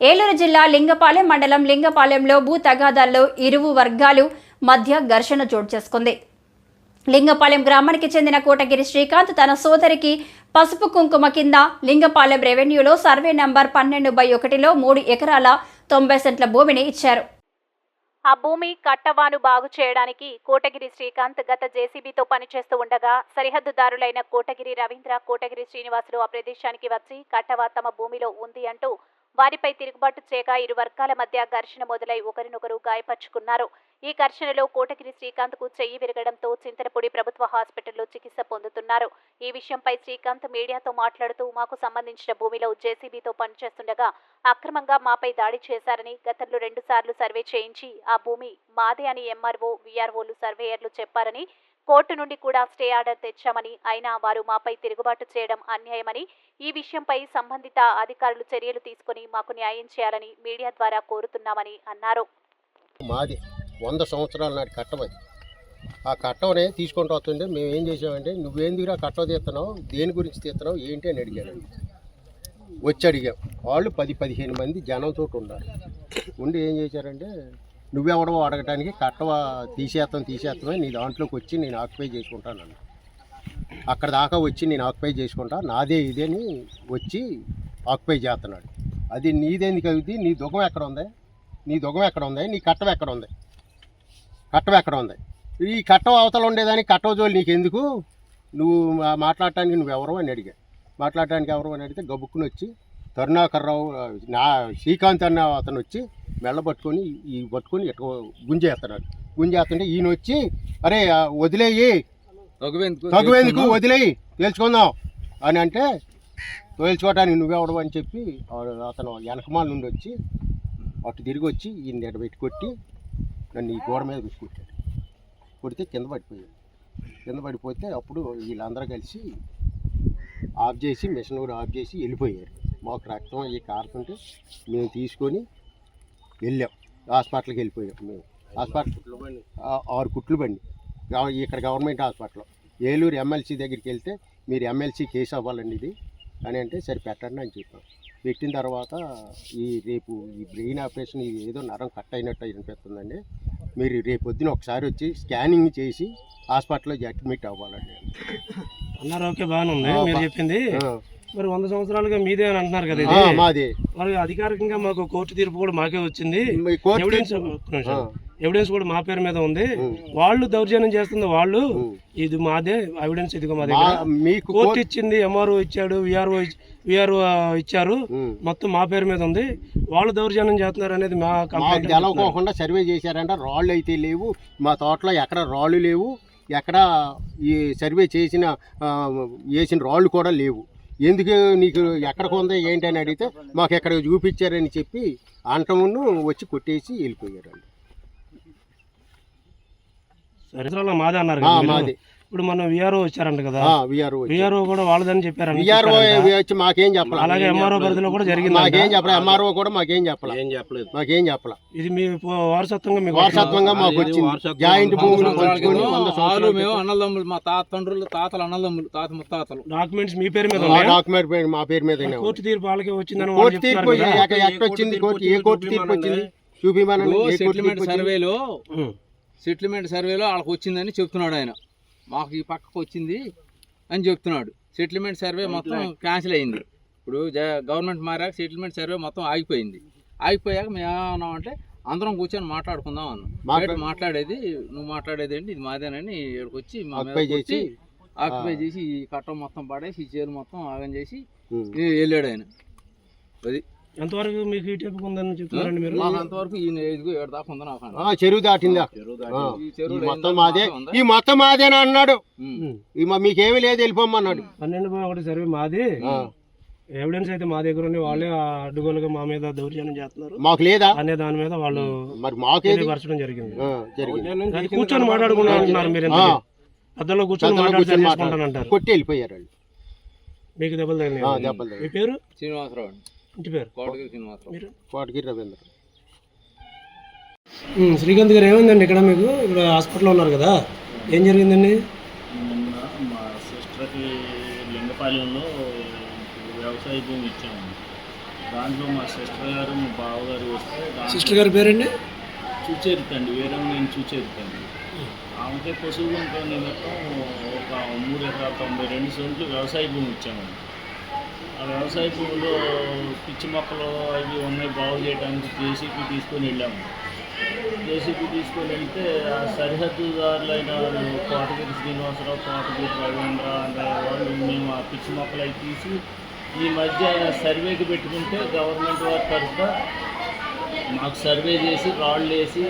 ఏలూరు జిల్లా లింగపాలెం మండలం లింగపాలెంలో భూ తగాదాల్లో ఇరువు వర్గాలు మధ్య ఘర్షణ చోటు చేసుకుంది. లింగపాలెం గ్రామానికి చెందిన కోటగిరి శ్రీకాంత్ తన సోదరికి పసుపు కుంకుమ కింద లింగపాలెం రెవెన్యూలో సర్వే నంబర్ పన్నెండు బై ఒకటిలో మూడు ఎకరాల తొంభై సెంట్ల భూమిని ఇచ్చారు. ఆ భూమి కట్టవాను బాగు చేయడానికి కోటగిరి శ్రీకాంత్ గత జేసీబీతో పనిచేస్తూ ఉండగా సరిహద్దుదారులైన కోటగిరి రవీంద్ర కోటగిరి శ్రీనివాసులు ఆ ప్రదేశానికి వచ్చి కట్టవా తమ భూమిలో ఉంది అంటూ వారిపై తిరుగుబాటు చేయగా ఇరు వర్గాల మధ్య ఘర్షణ మొదలై ఒకరినొకరు గాయపరుచుకున్నారు. ఈ ఘర్షణలో కోటగిరి శ్రీకాంత్కు చెయ్యి విరగడంతో చింతలపూడి ప్రభుత్వ హాస్పిటల్లో చికిత్స పొందుతున్నారు. ఈ విషయంపై శ్రీకాంత్ మీడియాతో మాట్లాడుతూ మాకు సంబంధించిన భూమిలో జేసీబీతో పనిచేస్తుండగా అక్రమంగా మాపై దాడి చేశారని గతంలో రెండు సార్లు సర్వే చేయించి ఆ భూమి మాదే అని ఎంఆర్ఓ వీఆర్ఓలు సర్వేయర్లు చెప్పారని కోర్టు నుండి కూడా స్టే ఆర్డర్ తెచ్చామని అయినా వారు మాపై తిరుగుబాటు చేయడం అన్యాయమని ఈ విషయంపై సంబంధిత అధికారులు చర్యలు తీసుకుని మాకు న్యాయం చేయాలని మీడియా ద్వారా కోరుతున్నామని అన్నారు. మాది వంద సంవత్సరాల నాటి కట్టమది ఆ కట్టవనే తీసుకుంటూ వస్తుంటే మేము ఏం చేసామంటే నువ్వేందుకురా కట్ట తీస్తున్నావు? దేని గురించి తీస్తున్నావు? ఏంటి? అని అడిగానండి వచ్చి అడిగాం. వాళ్ళు పది పదిహేను మంది జనంతో ఉన్నారు. ఉండి ఏం చేశారంటే నువ్వెవడో అడగటానికి కట్టవ తీసేస్తాం తీసేస్తామని నీ దాంట్లోకి వచ్చి నేను ఆక్యుపై చేసుకుంటాను అన్న. అక్కడ దాకా వచ్చి నేను ఆక్యుపై చేసుకుంటా నాదే ఇదేని వచ్చి ఆక్యుపై చేస్తున్నాడు. అది నీదేందుకు అవుద్ది? నీ దుఃఖం ఎక్కడ ఉంది? నీ దుఃఖం ఎక్కడ ఉంది? నీ కట్టం ఎక్కడ ఉంది? కట్టం ఎక్కడ ఉంది? ఈ కట్టం అవతల ఉండేదాన్ని కట్టవ జోలు నీకు ఎందుకు నువ్వు మాట్లాడటానికి నువ్వు ఎవరు అని అడిగా. మాట్లాడటానికి ఎవరు అని అడిగితే గబుక్కుని వచ్చి కరుణాకర్రావు నా శ్రీకాంత్ అన్న అతను వచ్చి మెల్ల పట్టుకొని ఈ పట్టుకొని ఎట్ట గుంజేస్తున్నాడు గుంజేస్తుంటే ఈయన వచ్చి అరే వదిలేయి. తగువేందుకు వదిలేయి. తేల్చుకుందాం అని అంటే తేల్చుకోవడానికి నువ్వెవడు అని చెప్పి అతను వెనకమాల నుండి వచ్చి అటు తిరిగి వచ్చి ఈయన ఎడబెట్టి కొట్టి నన్ను ఈ గోడ మీద పెట్టి కొట్టాడు కొడితే కింద పడిపోయాడు. కింద పడిపోతే అప్పుడు వీళ్ళందరూ కలిసి ఆఫ్ చేసి మిషన్ కూడా ఆఫ్ చేసి వెళ్ళిపోయారు. మాకు రక్తం అయ్యి కారుతుంటే మేము తీసుకొని వెళ్ళాం. హాస్పిటల్కి వెళ్ళిపోయాం మేము. హాస్పిటల్ ఆరు కుట్లు బండి. ఇక్కడ గవర్నమెంట్ హాస్పిటల్. ఏలూరు ఎమ్మెల్సీ దగ్గరికి వెళ్తే మీరు ఎమ్మెల్సీ కేసు అవ్వాలండి ఇది అని అంటే సరే పెట్టండి అని చెప్పాం. పెట్టిన తర్వాత ఈ రేపు ఈ బ్రెయిన్ ఆపరేషన్ ఇది ఏదో నరం కట్ అయినట్టు అనిపిస్తుందండి. మీరు రేపు పొద్దున ఒకసారి వచ్చి స్కానింగ్ చేసి హాస్పిటల్లో అడ్మిట్ అవ్వాలండి. అన్నారు ఓకే బాగానే ఉంది. మీరు చెప్పింది మరి వంద సంవత్సరాలుగా మీదే అని అంటున్నారు కదా ఆ, ఇది మాది. మరి అధికారికంగా మాకు కోర్టు తీర్పు కూడా మాకే వచ్చింది. మీ కోర్టు ఎవిడెన్స్ ఒక్క నిమిషం. ఎవిడెన్స్ కూడా మా పేరు మీద ఉంది. వాళ్ళు దౌర్జన్యం చేస్తుంది వాళ్ళు. ఇది మాదే ఎవిడెన్స్ ఇదిగో మా మా- దగ్గర. మీకు కోర్టు ఇచ్చింది ఎంఆర్ఓ ఇచ్చాడు విఆర్ఓ విఆర్ఓ ఇచ్చారు. ఉం. మొత్తం మా పేరు మీద ఉంది. వాళ్ళు దౌర్జన్యం చేస్తున్నారు అనేది మా మాకు కంప్లైంట్. తెలవకోకుండా సర్వే చేశారంట. రాళ్ళు అయితే లేవు. మా తోటలో ఎక్కడ రాళ్ళు లేవు. ఎక్కడ ఈ సర్వే చేసిన ఆ, వేసిన రాళ్ళు కూడా లేవు. ఎందుకు నీకు ఎక్కడికి ఉంది ఏంటి అని అడిగితే మాకు ఎక్కడ చూపించారని చెప్పి అంటమును వచ్చి కొట్టేసి వెళ్ళిపోయారండి మాదే అన్నారు. మాది ఇప్పుడు మన విఆర్ఓ వచ్చారంట కదా. విఆర్ఓ విఆర్ఓ కూడా వాళ్ళదని చెప్పారంట. విఆర్ఓ. వచ్చి మాకేం చెప్పాలి? అలాగే ఎంఆర్ఓ పరిధిలో కూడా జరిగింది మాకేం చెప్పలే? ఎంఆర్ఓ కూడా మాకేం చెప్పాలి? ఏం చెప్పలేదు. మాకేం చెప్పాల? ఇది మీ వారసత్వంగా మీకు వారసత్వంగా మాకు వచ్చింది. జాయింట్ భూములు పంచుకొని మేము అన్నదమ్ములు మా తాత తండ్రులు తాతలు అన్నదమ్ములు తాత ముత్తాతలు. డాక్యుమెంట్స్ మీ పేరు మీద? డాక్యుమెంట్ పేరు మా పేరు మీద కోర్టు తీర్పు వాళ్ళకి వచ్చిందని కోర్టు తీర్పు ఎక్కడ వచ్చింది? కోర్టు ఏ కోర్టు తీర్పు వచ్చింది? కోర్టు సెటిల్మెంట్ సర్వేలో. సెటిల్మెంట్ సర్వేలో వాళ్ళకి వచ్చిందని చెప్తున్నాడు ఆయన. మాకు ఈ పక్కకు వచ్చింది అని చెప్తున్నాడు. సెటిల్మెంట్ సర్వే మొత్తం క్యాన్సిల్ అయింది. ఇప్పుడు గవర్నమెంట్ మారాక సెటిల్మెంట్ సర్వే మొత్తం ఆగిపోయింది. ఆగిపోయాక మేము ఏమన్నామంటే అందరం కూర్చొని మాట్లాడుకుందాం అన్నాం. మాట్లాడేది నువ్వు మాట్లాడేది ఏంటి? ఇది మాదేనని ఇక్కడికి వచ్చి చేసి ఆక్యుపై చేసి ఈ కట్టం మొత్తం పడేసి ఈ చేరు మొత్తం ఆగం చేసి వెళ్ళాడు ఆయన. అది ఎంతవరకు మీకు ఈ టైపు ఉందని చెప్తున్నారండి మీరు? మాకు అంతవరకు ఈయన ఇదిగో ఏడు దాకా ఉందా నాకు ఆ, చెరువు దాటిందా? ఆ, ఈ ఈ మొత్తం మాదే? ఈ మొత్తం మాదేనా అన్నాడు. ఈ మా- మీకేమీ లేదు వెళ్ళిపోమన్నాడు పన్నెండు ఒకటి సర్వే మాది. ఎవిడెన్స్ అయితే మా దగ్గర ఉంది. వాళ్ళే ఆ అడ్డుగోలుగా మా మీద దౌర్జన్యం చేస్తున్నారు. మాకు లేదా? అనే దాని మీద వాళ్ళు మరి మాకేది? తెలియపరచడం జరిగింది. ఆ, జరిగింది. అది కూర్చొని మాట్లాడుకుంటా అంటున్నారు మీరు పెద్దలో కూర్చొని పెద్దలో మాట్లాడి కూర్చొని చేసుకుంటానంటారు. కొట్టి వెళ్ళిపోయారు వాళ్ళు. మీకు దెబ్బలు ఆ, తగిలినాయి. దెబ్బలు మీ. పేరు? శ్రీనివాసరావు అండి. ఇంటి పేరు? కోటగిరి శ్రీనివాసరావు. మీరు? కోటగిరి రవీంద్ర. శ్రీకాంత్ గారు ఏమైందండి ఇక్కడ మీకు? ఇక్కడ హాస్పిటల్లో ఉన్నారు కదా. ఏం జరిగిందండి? నిన్న మా సిస్టర్కి లింగపాలెంలో వ్యవసాయ భూమి ఇచ్చాము దాంట్లో మా సిస్టర్ గారు మా బావగారు వస్తే సిస్టర్ గారి పేరండి? చూచేరుతండి. వేరే నేను చూచేరుతండి. ఆమెకే పశువు గుంట నిమిత్తం ఒక మూడు ఎకరాల తొంభై రెండు సెంట్లు వ్యవసాయ భూమి ఇచ్చామండి. ఆ వ్యవసాయ భూమిలో పిచ్చి మొక్కలు అవి ఉన్నాయి బాగు చేయడానికి జేసీపీ తీసుకొని వెళ్ళాము. జేసీపీ తీసుకొని వెళ్తే ఆ సరిహద్దుదారులైన వాళ్ళు కోటగిరి శ్రీనివాసరావు కోటగిరి రవీంద్ర అనే వాళ్ళు మేము ఆ పిచ్చి మొక్కలు అవి తీసి ఈ మధ్య సర్వేకి పెట్టుకుంటే గవర్నమెంట్ వారి తరఫున మాకు సర్వే చేసి రాళ్ళు వేసి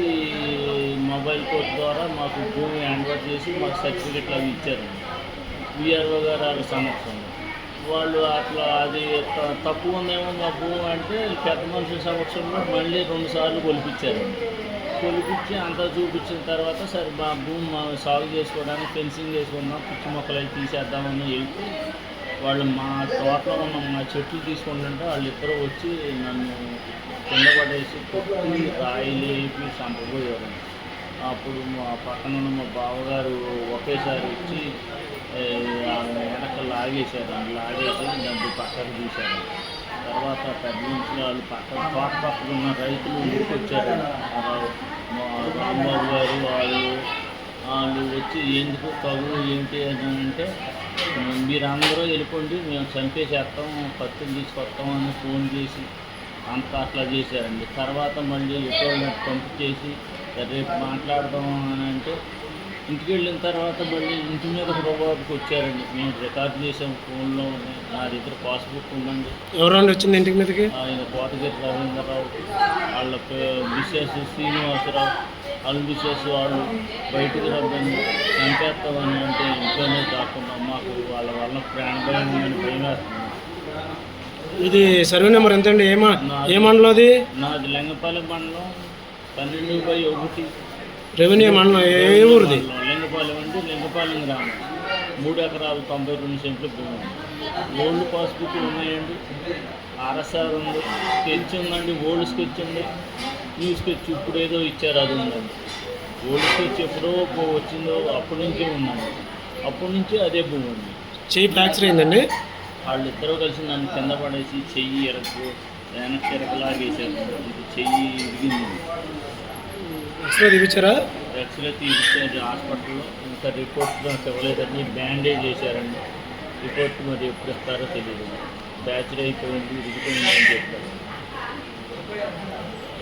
మొబైల్ కోర్ట్ ద్వారా మాకు భూమి హ్యాండ్ చేసి మాకు సర్టిఫికెట్లు అవి ఇచ్చారు. విఆర్ఓ గారు వాళ్ళ సమక్షంలో. వాళ్ళు అట్లా అది త- తక్కువ ఉందేమో మా భూమి అంటే పెద్ద మనుషుల సమక్షంలో మళ్ళీ రెండు సార్లు కొలిపించారు. కొలిపించి అంతా చూపించిన తర్వాత సరే మా భూమి మా సాగు చేసుకోవడానికి ఫెన్సింగ్ చేసుకుందాం పిచ్చి మొక్కలు అవి తీసేద్దామని వెళ్తే వాళ్ళు మా తోటలో ఉన్న మా చెట్లు తీసుకుంటుంటే ఇద్దరు వచ్చి నన్ను కింద పడేసి రాయిలు వేపి చంపబోయారు అప్పుడు మా పక్కన ఉన్న మా బావగారు ఒకేసారి వచ్చి ఏ, వెనక లాగేశారు. వాళ్ళు లాగేసి డబ్బు పక్కకు తీశారు. తర్వాత పెద్ద నుంచి వాళ్ళు పక్కన తోట పక్కన ఉన్న రైతులు ఊరికి వచ్చారు. మా రాంబాబు గారు వాళ్ళు వాళ్ళు వచ్చి ఎందుకు కవులు ఏంటి అని అంటే మీరందరూ వెళ్ళిపోండి మేము చంపేసేస్తాం కత్తులు తీసుకొస్తాం అని ఫోన్ చేసి అంత అట్లా చేశారండి. తర్వాత మళ్ళీ ఎటువంటి పంపించేసి రేపు మాట్లాడదాం అని అంటే ఇంటికి వెళ్ళిన తర్వాత మళ్ళీ ఇంటి మీద ప్రభావికి వచ్చారండి. మేము రికార్డ్ చేసాం ఫోన్లో నా దగ్గర పాస్బుక్ ఉందండి. ఎవరండి వచ్చింది ఇంటికి మీదకి? ఆయన కోటగిరి రవీంద్రరావు వాళ్ళ మిస్సెస్ శ్రీనివాసరావు వాళ్ళ మిస్సెస్ వాళ్ళు బయటికి రమ్మని చంపేస్తామని అంటే ఇంట్లోనే కాకుండా మాకు వాళ్ళ వల్ల ప్రాణభయం ఉందని భయం వేస్తుంది ఇది సర్వే నెంబర్ ఎంత అండి ఏమా ఏ మండలం అది నాది లింగపాలెం మండలం పన్నెండు బై ఒకటి. రెవెన్యూ మండలం ఏ ఏ ఊరిది. లింగపాలెం అంటే లింగపాలెం గ్రామం. మూడు ఎకరాలు తొంభై రెండు సెంట్లు భూమి. ఓల్డ్ పాస్బుక్ ఉన్నాయండి. ఆర్ఎస్ఆర్ ఉంది. స్కెచ్ ఉందండి. ఓల్డ్ స్కెచ్ ఉంది. న్యూ స్కెచ్ ఇప్పుడు ఏదో ఇచ్చారు అది ఉందండి. ఓల్డ్ స్కెచ్ ఎప్పుడో వచ్చిందో అప్పటి నుంచే ఉందండి. అప్పటి నుంచి అదే భూమి ఉంది. చెయ్యి ఫ్రాక్చర్ అయిందండి? వాళ్ళిద్దరూ కలిసి నన్ను కింద పడేసి చెయ్యి ఎరకు వెనక్కి ఎరకలాగేసారు ఇది చెయ్యి ఇరిగింది ఎక్స్రే తీపించారు హాస్పిటల్లో. ఇంకా రిపోర్ట్ నాకు ఇవ్వలేదండి. బ్యాండేజ్ చేశారండి. రిపోర్ట్ మరి ఎప్పుడు ఇస్తారో తెలియదు. బ్యాచులర్ అయిపోయింది ఇరిగిపోయింది అని చెప్పారు.